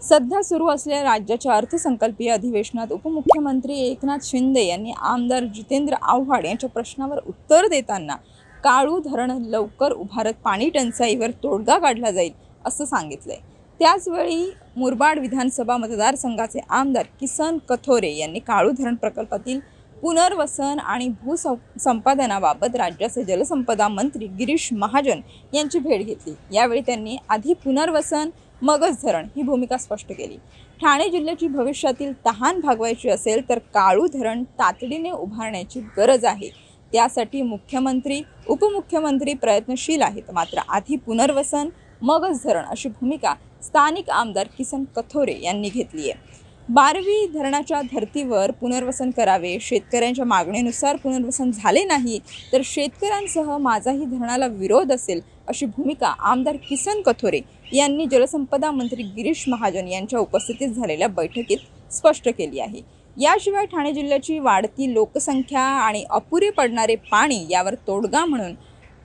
सध्या सुरू असलेल्या राज्याच्या अर्थसंकल्पीय अधिवेशनात उपमुख्यमंत्री एकनाथ शिंदे यांनी आमदार जितेंद्र आव्हाड यांच्या प्रश्नावर उत्तर देताना काळू धरण लवकर उभारत पाणी टंचाईवर तोडगा काढला जाईल असं सांगितलंय. त्याचवेळी मुरबाड विधानसभा मतदारसंघाचे आमदार किसन कथोरे यांनी काळू धरण प्रकल्पातील पुनर्वसन आणि भूसंपादनाबाबत संपादनाबाबत राज्याचे जलसंपदा मंत्री गिरीश महाजन यांची भेट घेतली. यावेळी त्यांनी आधी पुनर्वसन मगच धरण ही भूमिका स्पष्ट केली. ठाणे जिल्ह्याची भविष्यातील तहान भागवायची असेल तर काळू धरण तातडीने उभारण्याची गरज आहे. त्यासाठी मुख्यमंत्री उपमुख्यमंत्री प्रयत्नशील आहेत. मात्र आधी पुनर्वसन मगच धरण अशी भूमिका स्थानिक आमदार किसन कथोरे यांनी घेतली आहे. बारवी धरणाच्या धर्तीवर पुनर्वसन करावे शेतकऱ्यांच्या मागणीनुसार पुनर्वसन झाले नाही तर शेतकऱ्यांसह माझाही धरणाला विरोध असेल अशी भूमिका आमदार किसन कथोरे यांनी जलसंपदा मंत्री गिरीश महाजन यांच्या उपस्थितीत झालेल्या बैठकीत स्पष्ट केली आहे. याशिवाय ठाणे जिल्ह्याची वाढती लोकसंख्या आणि अपुरे पडणारे पाणी यावर तोडगा म्हणून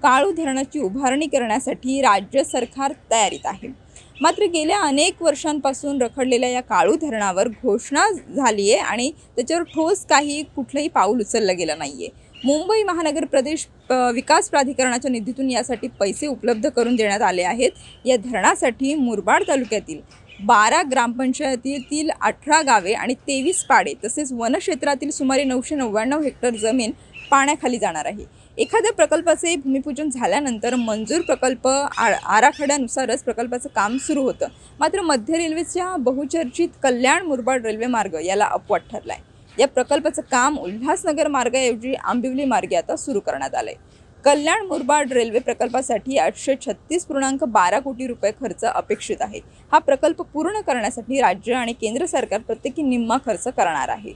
काळू धरणाची उभारणी करण्यासाठी राज्य सरकार तयारीत आहे. मात्र गेल्या अनेक वर्षांपासून रखडलेल्या या काळू धरणावर घोषणा झाली आहे आणि त्याच्यावर ठोस काही कुठलंही पाऊल उचललं गेलं नाही आहे मुंबई महानगर प्रदेश विकास प्राधिकरणाच्या निधीतून यासाठी पैसे उपलब्ध करून देण्यात आले आहेत. या धरणासाठी मुरबाड तालुक्यातील बारा ग्रामपंचायतीतील अठरा गावे आणि तेवीस पाडे तसेच वनक्षेत्रातील सुमारे नऊशे नव्याण्णव हेक्टर जमीन पाण्याखाली जाणार आहे. एखाद्या प्रकल्पाचे भूमिपूजन झाल्यानंतर मंजूर प्रकल्प आ आराखड्यानुसारच प्रकल्पाचं काम सुरू होतं. मात्र मध्य रेल्वेच्या बहुचर्चित कल्याण मुरबाड रेल्वे मार्ग याला अपवाद ठरला आहे या प्रकल्पाचं काम उल्हासनगर मार्गाऐवजी आंबिवली मार्गे आता सुरू करण्यात आलं आहे कल्याण मुरबाड रेल्वे प्रकल्पासाठी आठशे छत्तीस पूर्णांक बारा कोटी रुपये खर्च अपेक्षित आहे. हा प्रकल्प पूर्ण करण्यासाठी राज्य आणि केंद्र सरकार प्रत्येकी निम्मा खर्च करणार आहे.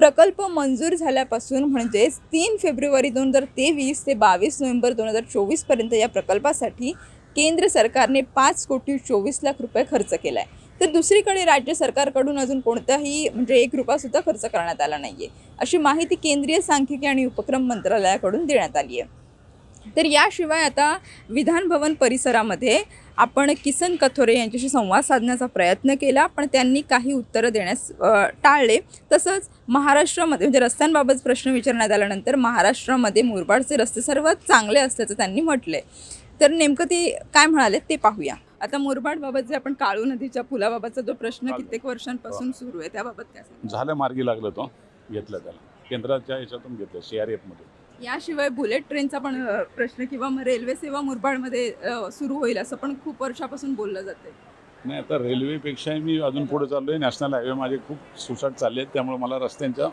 प्रकल्प मंजूर झाल्यापासून म्हणजेच तीन फेब्रुवारी दोन हजार तेवीस ते बावीस नोव्हेंबर दोन हजार चोवीसपर्यंत या प्रकल्पासाठी केंद्र सरकारने पाच कोटी चोवीस लाख रुपये खर्च केला आहे तर दुसरीकडे राज्य सरकारकडून अजून कोणताही म्हणजे एक रुपयासुद्धा खर्च करण्यात आला नाही आहे अशी माहिती केंद्रीय सांख्यिकी आणि उपक्रम मंत्रालयाकडून देण्यात आली आहे. तर याशिवाय आता विधान भवन परिसरामध्ये आपण किसन कथोरे यांच्याशी संवाद साधण्याचा प्रयत्न केला पण त्यांनी काही उत्तरं देण्यास टाळले. तसंच महाराष्ट्रामध्ये म्हणजे रस्त्यांबाबत प्रश्न विचारण्यात आल्यानंतर महाराष्ट्रामध्ये मुरबाडचे रस्ते सर्वात चांगले असल्याचं त्यांनी म्हटले तर नेमकं ते काय म्हणाले ते पाहूया. आता मुरबाडबाबत जे आपण काळू नदीच्या पुलाबाबतचा जो प्रश्न कित्येक वर्षांपासून सुरू आहे त्याबाबत काय सांगाल? झालं मार्गी लागलं तो घेतलं त्याला. केंद्राच्या ह्याच्यातून घेतलं सी आर एफमध्ये याशिवाय बुलेट ट्रेनचा पण अ, प्रश्न किंवा मग रेल्वे सेवा मुरबाडमध्ये अ, सुरू होईल असं पण खूप वर्षापासून बोललं जाते नाही आता रेल्वेपेक्षा मी अजून पुढे चाललोय. नॅशनल हायवे माझे खूप सुसाट चालले आहेत त्यामुळे मला रस्त्यांच्या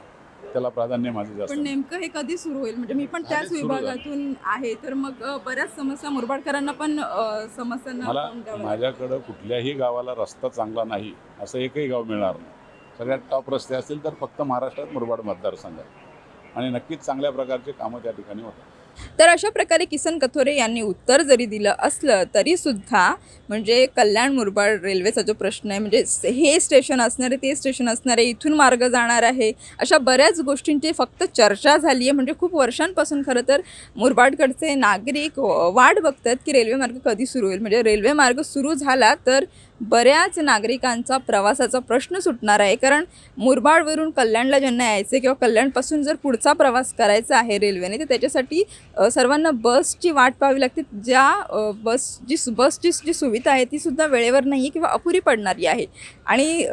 त्याला प्राधान्य माझं जास्त पण. नेमकं हे कधी सुरू होईल म्हणजे मी पण त्याच आधीच सुरू झालं. विभागातून आहे तर मग अ, बऱ्याच समस्या मुरबाडकरांना पण अ, समस्यांना मला तोंड द्यावं लागतं. माझ्याकडं कुठल्याही गावाला रस्ता चांगला नाही असं एकही गाव मिळणार नाही सगळ्यात टॉप रस्ते असतील तर फक्त महाराष्ट्रात मुरबाड मतदारसंघ आहे आणि नक्कीच चांगल्या प्रकारचे कामं त्या ठिकाणी होतात तर अशा प्रकारे किसन कथोरे यांनी उत्तर जरी दिलं असलं तरीसुद्धा म्हणजे कल्याण मुरबाड रेल्वेचा जो प्रश्न आहे म्हणजे हे स्टेशन असणार आहे ते स्टेशन असणार आहे इथून मार्ग जाणार आहे अशा बऱ्याच गोष्टींची फक्त चर्चा झाली आहे. म्हणजे खूप वर्षांपासून खरं तर मुरबाडकडचे नागरिक वाट बघतात की रेल्वे मार्ग कधी सुरू होईल. म्हणजे रेल्वे मार्ग सुरू झाला तर बऱ्याच नागरिकांचा प्रवासाचा प्रश्न सुटणार आहे. कारण मुरबाडवरून कल्याणला ज्यांना यायचे किंवा कल्याणपासून जर पुढचा प्रवास करायचा आहे रेल्वेने तर त्याच्यासाठी सर्वांना बसची वाट पाहावी लागते. ज्या बस जी सु- बसची जी सुविधा आहे ती सुद्धा वेळेवर नाही आहे किंवा अपुरी पडणारी आहे. आणि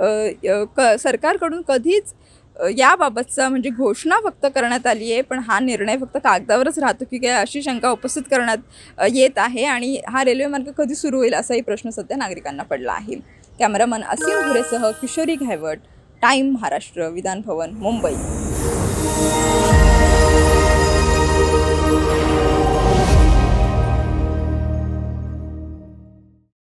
क सरकारकडून कधीच याबाबतचा म्हणजे घोषणा फक्त करण्यात आली आहे पण हा निर्णय फक्त कागदावरच राहतो की काय अशी शंका उपस्थित करण्यात येत आहे आणि हा रेल्वे मार्ग कधी सुरू होईल असाही प्रश्न सध्या नागरिकांना पडला आहे. कॅमेरामन असीम घुरेसह किशोरी घायवट टाईम महाराष्ट्र विधान भवन मुंबई.